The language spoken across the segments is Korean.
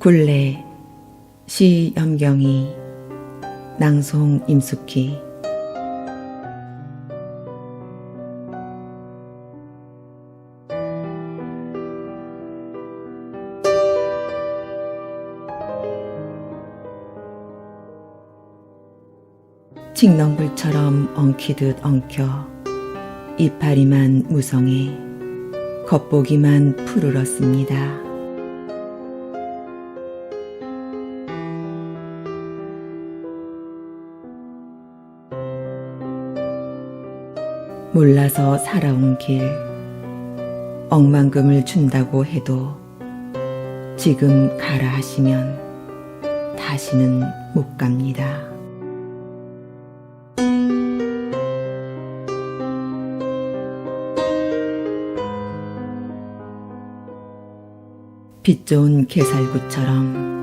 굴레 시 염경이 낭송 임숙희 칡넝굴처럼 엉키듯 엉켜 이파리만 무성해 겉보기만 푸르렀습니다. 몰라서 살아온 길 억만금을 준다고 해도 지금 가라 하시면 다시는 못 갑니다. 빛 좋은 게살구처럼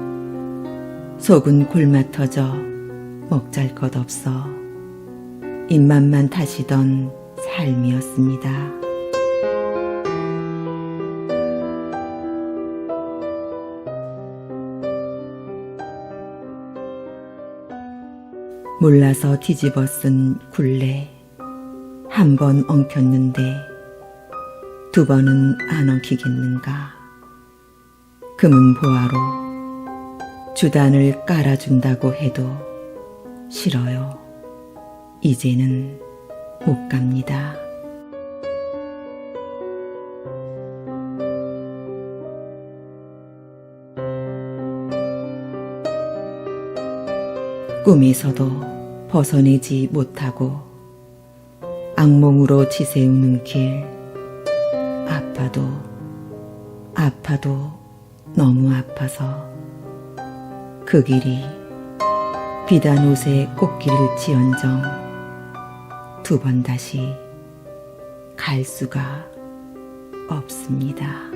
속은 골마 터져 먹잘 것 없어 입맛만 타시던 삶이었습니다. 몰라서 뒤집어 쓴 굴레 한 번 엉켰는데 두 번은 안 엉키겠는가 금은 보화로 주단을 깔아준다고 해도 싫어요. 이제는 못 갑니다. 꿈에서도 벗어내지 못하고 악몽으로 지새우는 길 아파도 아파도 너무 아파서 그 길이 비단 옷에 꽃길을 지언정 두 번 다시 갈 수가 없습니다.